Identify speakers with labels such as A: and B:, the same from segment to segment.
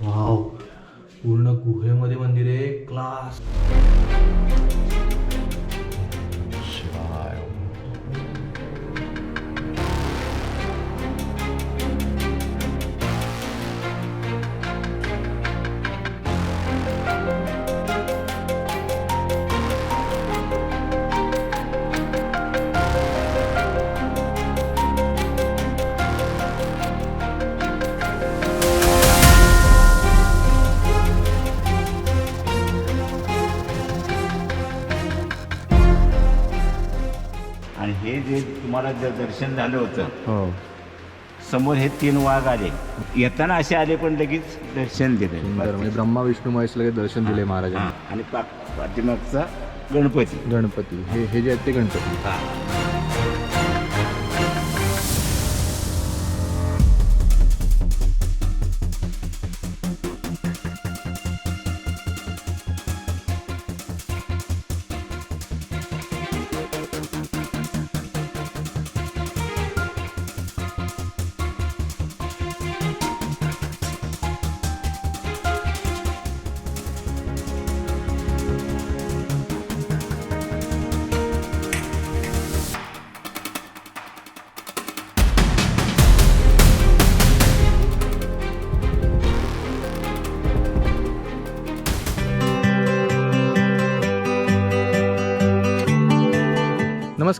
A: Wow. पूर्ण गुहेमध्ये मंदिर आहे. क्लास
B: आणि हे जे तुम्हाला जे दर्शन झालं होतं
A: हो.
B: समोर हे तीन वाघ आले. येताना असे आले पण लगेच दर्शन दिले.
C: म्हणजे ब्रह्मा विष्णू महेश लगेच दर्शन दिले
B: हा,
C: महाराजांनी.
B: आणि पाठीमागचा गणपती.
C: गणपती. हे हे जे आहेत ते गणपती.
B: हा.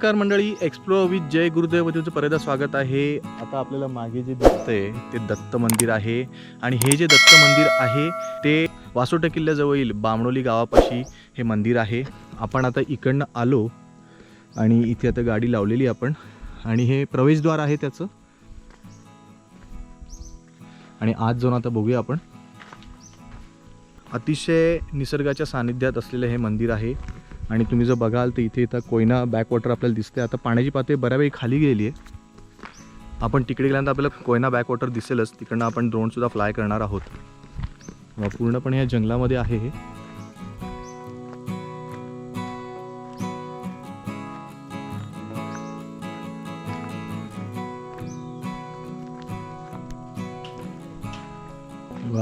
C: नमस्कार मंडळी एक्सप्लोअर विथ जय गुरुदेव तुमचं परत स्वागत आहे. आता आपल्याला मागे जे दिसतंय ते दत्त मंदिर आहे. आणि हे जे दत्त मंदिर आहे ते वासोटा किल्ल्याजवळील बामणोली गावापाशी हे मंदिर आहे. आपण आता इकडनं आलो आणि इथे आता गाडी लावलेली आपण. आणि हे प्रवेशद्वार आहे त्याचं. आणि आज जाऊन आता बघूया आपण. अतिशय निसर्गाच्या सानिध्यात असलेलं हे मंदिर आहे. आणि तुम्ही जर बघाल तर इथे इथं कोयना बॅकवॉटर आपल्याला दिसते आता पाण्याची पातळी बऱ्यापैकी खाली गेली आहे. आपण तिकडे गेल्यानंतर आपल्याला कोयना बॅकवॉटर दिसेलच. तिकडनं आपण ड्रोनसुद्धा फ्लाय करणार आहोत. पूर्णपणे या जंगलामध्ये आहे हे.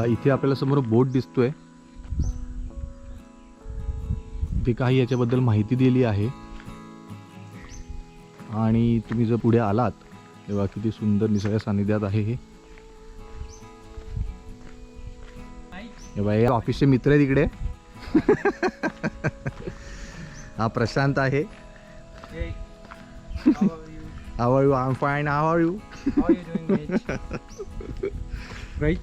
C: इथे आपल्याला समोर बोट दिसतोय. ते काही याच्याबद्दल माहिती दिली आहे. आणि तुम्ही जर पुढे आलात तेव्हा किती सुंदर निसर्ग सानिध्यात आहे हे. हे ऑफिसचे मित्र आहे तिकडे हा प्रशांत आहे? How are you I am fine how are you?
D: Great.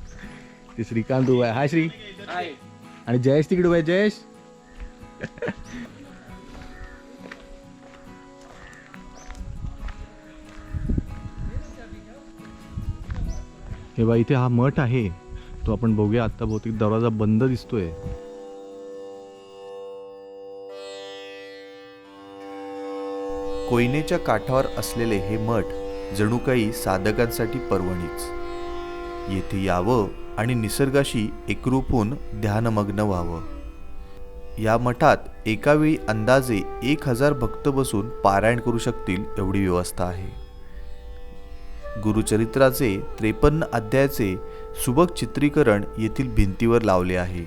C: ते श्रीकांत उभा आहे. हाय श्री. आणि जयेश तिकडे उभा आहे. जयेश? हे बा इथे हा मठ आहे. तो आपण बघूया. आत्ता बहुतेक दरवाजा बंद दिसतोय.
E: कोयनेच्या काठावर असलेले हे मठ जणू काही साधकांसाठी पर्वणीच. येथे यावं आणि निसर्गाशी एकरूप होऊन ध्यानमग्न व्हावं. या मठात एकावेळी अंदाजे एक हजार भक्त बसून पारायण करू शकतील एवढी व्यवस्था आहे. गुरुचरित्राचे त्रेपन्न अध्यायाचे सुबक चित्रीकरण येथील भिंतीवर लावले आहे.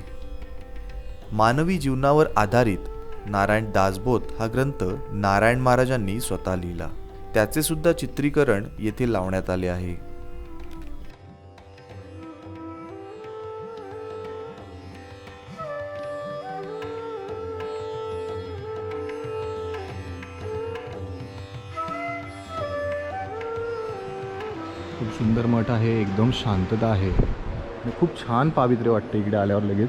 E: मानवी जीवनावर आधारित नारायण दासबोध हा ग्रंथ नारायण महाराजांनी स्वतः लिहिला. त्याचे सुद्धा चित्रीकरण येथे लावण्यात आले आहे.
C: सुंदर मठ आहे एकदम शांतता आहे. आणि खूप छान पावित्र्य वाटते इकडे आल्यावर लगेच.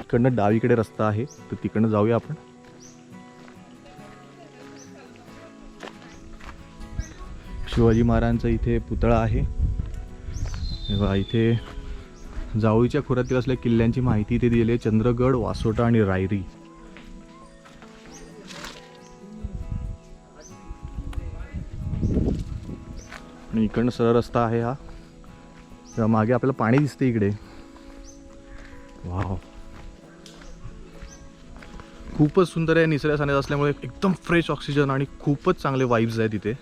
C: इकडनं डावीकडे रस्ता आहे तर तिकडनं जाऊया आपण. शिवाजी महाराजांचा इथे पुतळा आहे. इथे जावळीच्या खोऱ्यातील असल्या किल्ल्यांची माहिती इथे दिली आहे. चंद्रगड वासोटा आणि रायरी. आणि इकडनं सरळ रस्ता आहे हा. तेव्हा मागे आपल्याला पाणी दिसते इकडे. वाव. खूपच सुंदर आहे निसर्ग सानिध्यात असल्यामुळे एकदम फ्रेश ऑक्सिजन आणि खूपच चांगले वाईब्स आहेत तिथे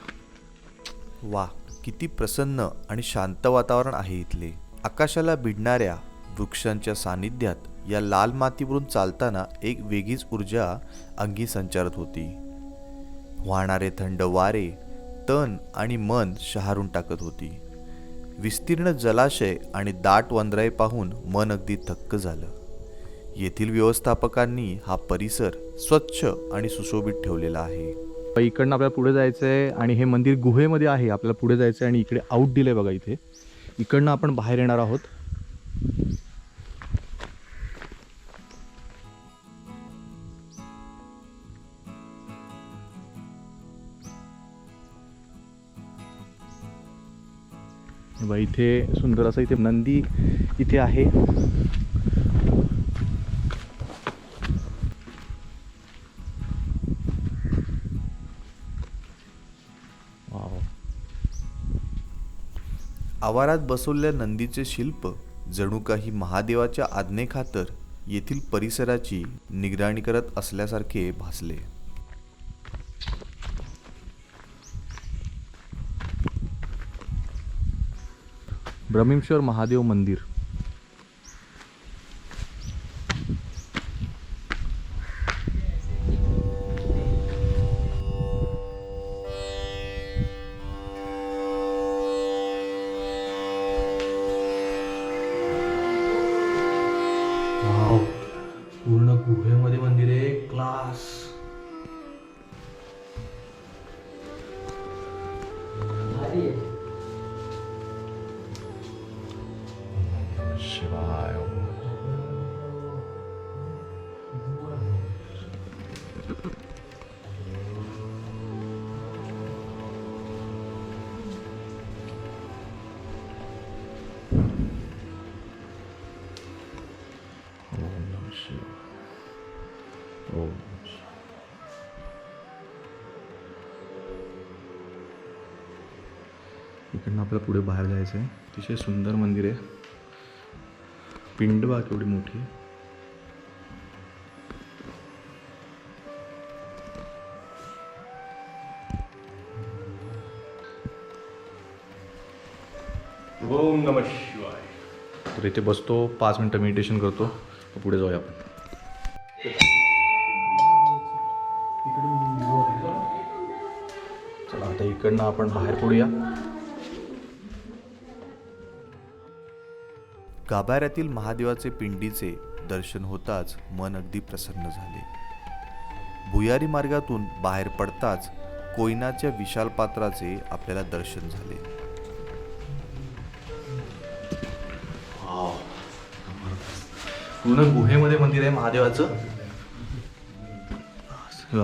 E: वा किती प्रसन्न आणि शांत वातावरण आहे इथले. आकाशाला भिडणाऱ्या वृक्षांच्या सानिध्यात या लाल मातीवरून चालताना एक वेगळीच ऊर्जा अंगी संचारत होती. वाहणारे थंड वारे तन आणि मन शहारून टाकत होती. विस्तीर्ण जलाशय आणि दाट वंदराई पाहून मन अगदी थक्क झालं. येथील व्यवस्थापकांनी हा परिसर स्वच्छ आणि सुशोभित ठेवलेला आहे.
C: इकडनं आपल्याला पुढे जायचं आहे आणि हे मंदिर गुहेमध्ये आहे आपल्याला पुढे जायचं आहे आणि इकडे आउट दिलं आहे बघा इथे. इकडनं आपण बाहेर येणार आहोत. बघा इथे सुंदर असं इथे नंदी इथे आहे.
E: आवारात बसवलेल्या नंदीचे शिल्प जणू काही महादेवाच्या आज्ञेखातर येथील परिसराची निगराणी करत असल्यासारखे भासले.
C: ब्रह्मेश्वर महादेव मंदिर. शिवाय इकडनं आपल्याला पुढे बाहेर जायचं आहे अतिशय सुंदर मंदिर आहे. पिंड बा केवढी मोठी. आहे. ओम नम शिवाय. तर इथे बसतो पाच मिनटं मेडिटेशन करतो पुढे जाऊया आपण. चला आता इकडनं आपण बाहेर पडूया.
E: गाभाऱ्यातील महादेवाचे पिंडीचे दर्शन होताच मन अगदी प्रसन्न झाले. भुयारी मार्गातून बाहेर पडताच कोयनाच्या विशाल पात्राचे आपल्याला दर्शन झाले.
C: पूर्ण गुहेमध्ये मंदिर आहे महादेवाचं.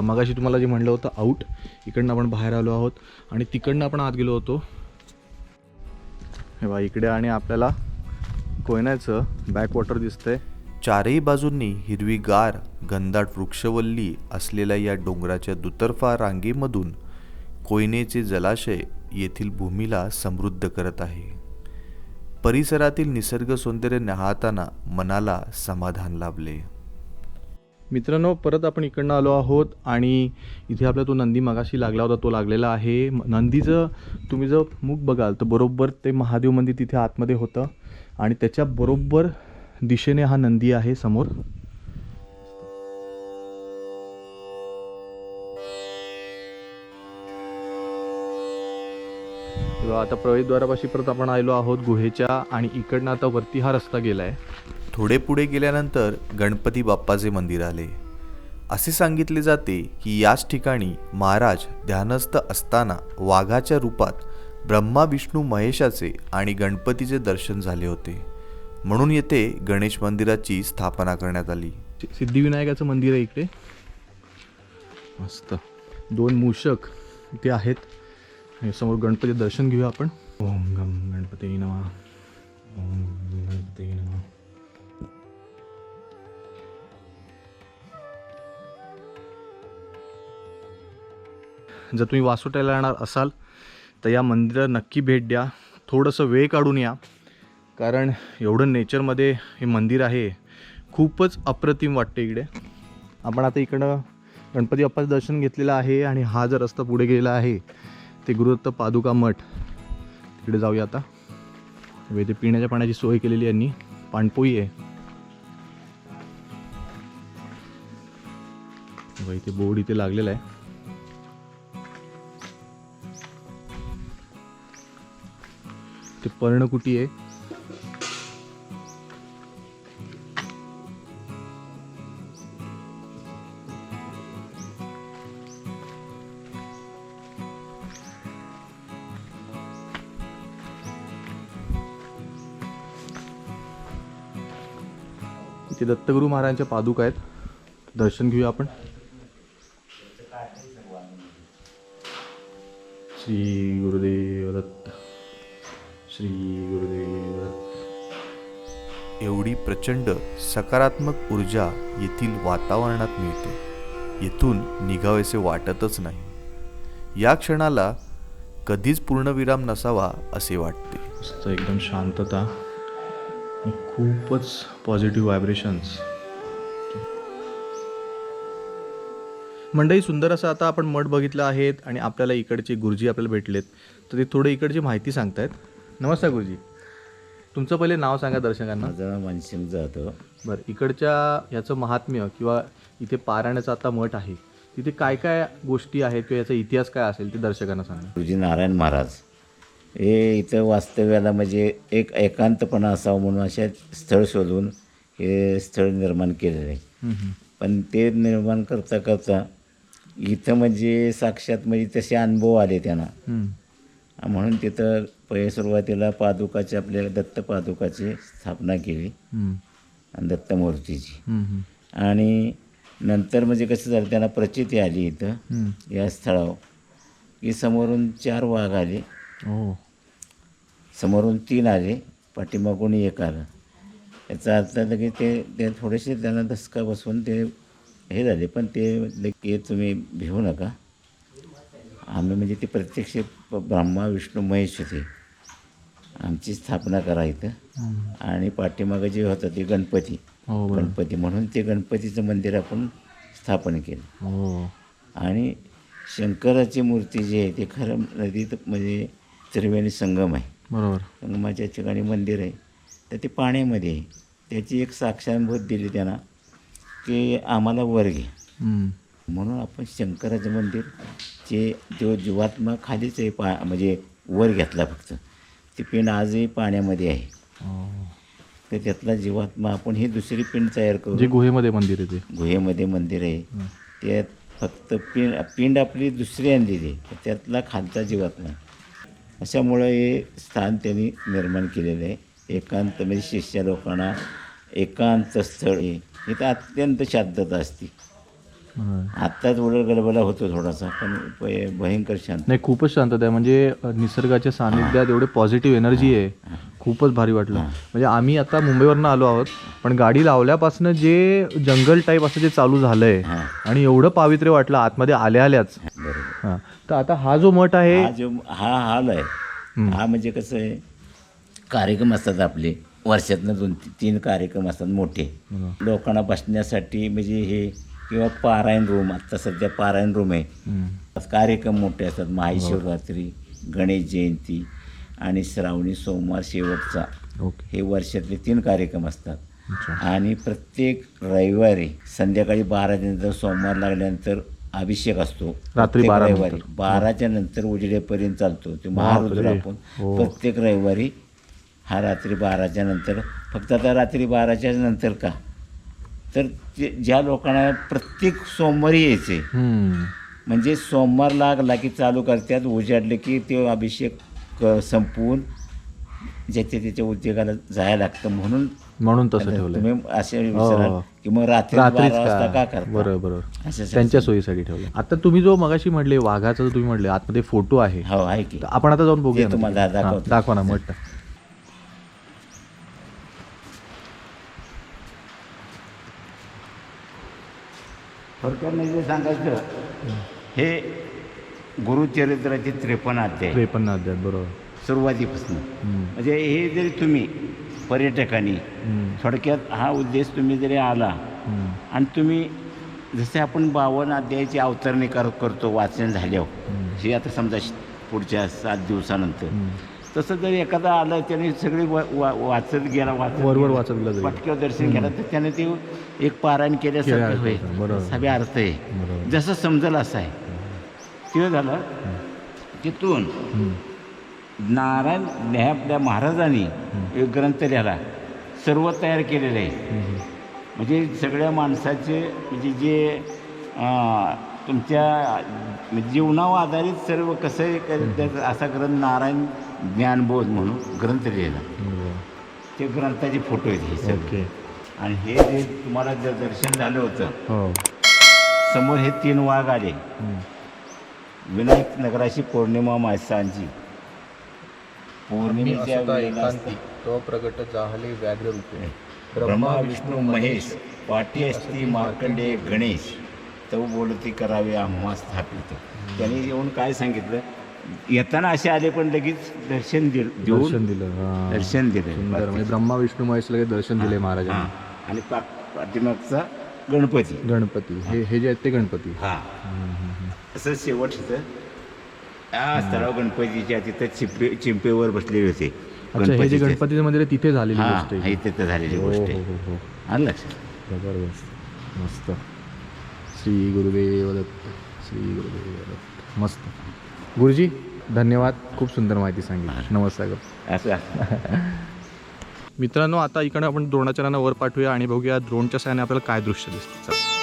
C: मगाशी तुम्हाला जे म्हणलं होतं आऊट इकडनं आपण बाहेर आलो आहोत आणि तिकडनं आपण आत गेलो होतो. हे बा इकडे आणि आपल्याला कोयनाचं बॅकवॉटर दिसतंय.
E: चारही बाजूंनी हिरवीगार घनदाट वृक्षवल्ली असलेल्या या डोंगराच्या दुतर्फा रांगेमधून कोयनेचे जलाशय येथील भूमीला समृद्ध करत आहे. परिसरातील निसर्ग सौंदर्य निहाळताना मनाला समाधान लाभले.
C: मित्रांनो परत आपण इकडनं आलो आहोत आणि इथे आपला तो नंदी मगाशी लागला होता तो लागलेला आहे. नंदीचं तुम्ही जर मुख बघाल तर बरोबर ते महादेव मंदिर तिथे आतमध्ये होतं. आणि त्याच्या बरोबर दिशेने हा नंदी आहे समोर. आता प्रवेशद्वारापाशी परत आपण आलो आहोत गुहेच्या आणि इकडनं आता वरती हा रस्ता गेला आहे
E: थोडे पुढे गेल्यानंतर गणपती बाप्पाचे मंदिर आले. असे सांगितले जाते की याच ठिकाणी महाराज ध्यानस्थ असताना वाघाच्या रूपात ब्रह्मा विष्णू महेशाचे आणि गणपतीचे दर्शन झाले होते. म्हणून येथे गणेश मंदिराची स्थापना करण्यात आली.
C: सिद्धिविनायकाचं मंदिर आहे इकडे. मस्त. दोन मूषक इथे आहेत. समोर गणपती दर्शन घेऊया आपण. ओम गम गणपती नमः. ओम गणपती नमः. जर तुम्ही वासोट्याला येणार असाल तर या मंदिरात नक्की भेट द्या. थोडंसं वेळ काढून या. कारण एवढं नेचरमध्ये हे मंदिर आहे. खूपच अप्रतिम वाटते इकडे. आपण आता इकडं गणपती बाप्पाचं दर्शन घेतलेलं आहे आणि हा जो रस्ता पुढे गेलेला आहे ते गुरुदत्त पादुका मठ. तिकडे जाऊया आता. व इथे पिण्याच्या पाण्याची सोय केलेली यांनी. पाणपोई आहे. इथे बोर्ड इथे लागलेला आहे. ते पर्णकुटी आहे? इथे दत्तगुरू महाराजांच्या पादुका आहेत. दर्शन घेऊया आपण. श्री गुरुदेव दत्त
E: एवढी प्रचंड सकारात्मक ऊर्जा येथील वातावरणात मिळते. येथून निघावेसे वाटतच नाही. या क्षणाला कधीच पूर्णविराम नसावा असे वाटते.
C: मस्त एकदम शांतता खूपच पॉझिटिव्ह व्हायब्रेशन्स मंडळी सुंदर असं आता आपण मठ बघितलं आहेत आणि आपल्याला इकडचे गुरुजी आपल्याला भेटलेत. तर ते थोडे इकडची माहिती सांगतायत. नमस्कार गुरुजी. तुमचं पहिले नाव सांगा दर्शकांना.
B: माझं नाव मानसिंग जाधव.
C: बरं इकडच्या ह्याचं महात्म्य किंवा इथे पारायणाचा आता मठ आहे तिथे काय काय गोष्टी आहेत किंवा याचा इतिहास काय असेल ते दर्शकांना सांगा.
B: गुरुजी नारायण महाराज. हे इथं वास्तव्याला म्हणजे एक एकांतपणा असावं म्हणून अशा स्थळ शोधून हे स्थळ निर्माण केलेलं आहे. पण ते निर्माण करता करता इथं म्हणजे साक्षात म्हणजे तसे अनुभव आले त्यांना. म्हणून तिथं पहिले सुरुवातीला पादुकाची आपल्याला दत्त पादुकाची स्थापना केली.
C: हम्म, हम्म.
B: आणि नंतर म्हणजे कसं झालं त्यांना प्रचिती आली इथं. या स्थळावर. की समोरून चार वाघ आले.
C: हो.
B: समोरून तीन आले. पाठीमागून एक आलं. याचा अर्थ की ते ते थोडेसे त्यांना धसका बसून ते हे झाले. पण ते तुम्ही भिवू नका. आम्ही म्हणजे ते प्रत्यक्ष ब्रह्मा विष्णू महेश होते. आमची स्थापना करा इथं. आणि पाठीमागं जे होतं ते गणपती.
C: हो
B: गणपती म्हणून ते गणपतीचं मंदिर आपण स्थापन केलं.
C: हो.
B: आणि शंकराची मूर्ती जी आहे ते खरं नदीत म्हणजे त्रिवेणी संगम आहे.
C: बरोबर.
B: संगमाच्या ठिकाणी मंदिर आहे. तर ते पाण्यामध्ये आहे. त्याची एक साक्षानुभूत दिली त्यांना की आम्हाला वर घे.
C: हम्म.
B: म्हणून आपण शंकराचं मंदिर जे जो जीवात्मा खालीच आहे पा म्हणजे वर घेतला फक्त. ती पिंड आजही पाण्यामध्ये आहे.
C: हो.
B: तर त्यातला जीवात्मा आपण ही दुसरी पिंड तयार करू.
C: जे गुहेमध्ये मंदिर आहे ते.
B: गुहेमध्ये मंदिर आहे. त्यात फक्त पिंड पिंड आपली दुसरी आणलेली आहे. तर त्यातला खालचा जीवात्मा. अशामुळं हे स्थान त्यांनी निर्माण केलेलं आहे. एकांत म्हणजे शिष्य लोकांना एकांत स्थळ आहे इथं अत्यंत शांतता असते. आत्ताच उडल गडबडा होतो थोडासा पण भयंकर शांत.
C: नाही खूपच शांतता आहे. म्हणजे निसर्गाच्या सानिध्यात एवढे पॉझिटिव्ह एनर्जी आहे. खूपच भारी वाटलं. म्हणजे आम्ही आता मुंबईवरनं आलो आहोत पण गाडी लावल्यापासून जे जंगल टाईप असं जे चालू झालंय आणि एवढं पावित्र्य वाटलं आतमध्ये आल्या आल्याच तर आता हा जो मठ आहे
B: हा जो हा हाल आहे. हा म्हणजे कसं आहे कार्यक्रम असतात आपले. वर्षातनं दोन तीन कार्यक्रम असतात मोठे. लोकांना बसण्यासाठी म्हणजे हे किंवा पारायण रूम आत्ता सध्या पारायण रूम आहे. कार्यक्रम मोठे असतात. महाशिवरात्री गणेश जयंती आणि श्रावणी सोमवार शेवटचा. हे वर्षातले तीन कार्यक्रम असतात. आणि प्रत्येक रविवारी संध्याकाळी बाराच्यानंतर सोमवार लागल्यानंतर अभिषेक असतो.
C: रात्री
B: रविवारी. बाराच्या नंतर उजेडेपर्यंत चालतो. ते महारुद्र. आपण
C: हो.
B: प्रत्येक रविवारी हा रात्री बाराच्या नंतर. फक्त आता रात्री बाराच्या नंतर का? तर ज्या लोकांना प्रत्येक सोमवारी यायचे. म्हणजे सोमवार लागला की चालू करतात उजाडले की ते अभिषेक संपवून ज्याच्या त्याच्या उद्योगाला जायला लागतं म्हणून
C: म्हणून तसं ठेवलं
B: तुम्ही असे विचाराल
C: हो.
B: की मग रात्री का?
C: बरोबर. बरोबर त्यांच्या सोयीसाठी ठेवलं आता तुम्ही जो मगाशी म्हटले वाघाचा जो तुम्ही म्हटले आतमध्ये फोटो आहे.
B: हो
C: आपण आता जाऊन बघूया
B: तुम्हाला.
C: हां, दाखवा ना मठ
B: थोडक्यात म्हणजे सांगायचं हे गुरुचरित्राचे त्रेपन्न अध्याय.
C: त्रेपन्न अध्यात बरोबर.
B: सुरुवातीपासून. म्हणजे हे जरी तुम्ही पर्यटकांनी. थोडक्यात हा उद्देश तुम्ही जरी आला. आणि तुम्ही जसे आपण बावन्न अध्यायाची अवतरणी कर करतो वाचन झाल्यावर. हे आता समजा पुढच्या सात दिवसानंतर. तसं जर एखादा आलं त्याने सगळे वा वा- वाचत गेला वाचत
C: वरवर. वाचत गेला.
B: पटक्यावर दर्शन केलं तर त्याने ते एक पारायण केल्यासारखं होईल.
C: बरोबर.
B: सगळे अर्थ आहे. जसं समजलं असं आहे. ते झालं तिथून नारायण आपल्या महाराजांनी एक ग्रंथ लिहिला सर्व तयार केलेलं आहे. म्हणजे सगळ्या माणसाचे म्हणजे जे तुमच्या जीवनावर आधारित सर्व कसं आहे क- त्याचा असा ग्रंथ नारायण ज्ञानबोध म्हणून ग्रंथ लिहिला. ते ग्रंथाचे फोटो आहेत हे सगळे.
C: ओके.
B: आणि हे जे तुम्हाला जे दर्शन झालं होतं.
C: हो.
B: समोर हे तीन वाघ आले. विनायक नगराची पौर्णिमा माणसांची. पौर्णिमेच्या.
A: तो प्रगट जाहले व्याघ्र रूपे
B: ब्रह्मा विष्णू महेश पाठी असती मार्कंडे गणेश. तो बोलती करावे आम्हा स्थापित. त्यांनी येऊन काय सांगितलं? येताना असे आले पण लगेच दर्शन दि- देऊन
C: दर्शन दिलं हा.
B: दर्शन दिलं.
C: म्हणजे ब्रह्मा विष्णू महेश लगेच दर्शन दिले
B: हां.
C: महाराजांनी.
B: आणि पा पाठीमागचा गणपती.
C: गणपती. हे हे जे आहेत ते गणपती.
B: हा. असं शेवटचं त्या स्थळावर गणपतीच्या तिथं चिंपे चिंपेवर बसलेले होते
C: अच्छा हे जे
B: गणपतीचे.
C: गणपतीचं मंदिर आहे तिथे झालेली
B: हा
C: गोष्ट आहे.
B: हे तिथं झालेली
C: हो
B: गोष्ट
C: हो
B: आहे
C: हो हो.
B: आलं लक्षात?
C: जबरदस्त. मस्त. श्री गुरुदेव दत्त श्री गुरुदेव दत्त मस्त. गुरुजी धन्यवाद. खूप सुंदर माहिती सांगितली. नमस्कार
B: असं
C: मित्रांनो आता इकडे आपण द्रोणाचार्यांना वर पाठवूया आणि बघूया द्रोणच्या साहाय्याने आपल्याला काय दृश्य दिसतं.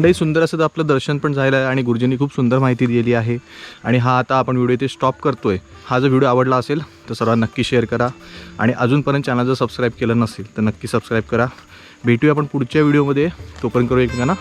C: भांडही सुंदर असं तर आपलं दर्शन पण झालं आहे आणि गुरुजींनी खूप सुंदर माहिती दिली आहे. आणि हा आता आपण व्हिडिओ इथे स्टॉप करतोय. हा जर व्हिडिओ आवडला असेल तर सर्वांना नक्की शेअर करा. आणि अजूनपर्यंत चॅनल जर सबस्क्राईब केलं नसेल तर नक्की सबस्क्राईब करा. भेटूया आपण पुढच्या व्हिडिओमध्ये. तोपर्यंत करू एकमेकांना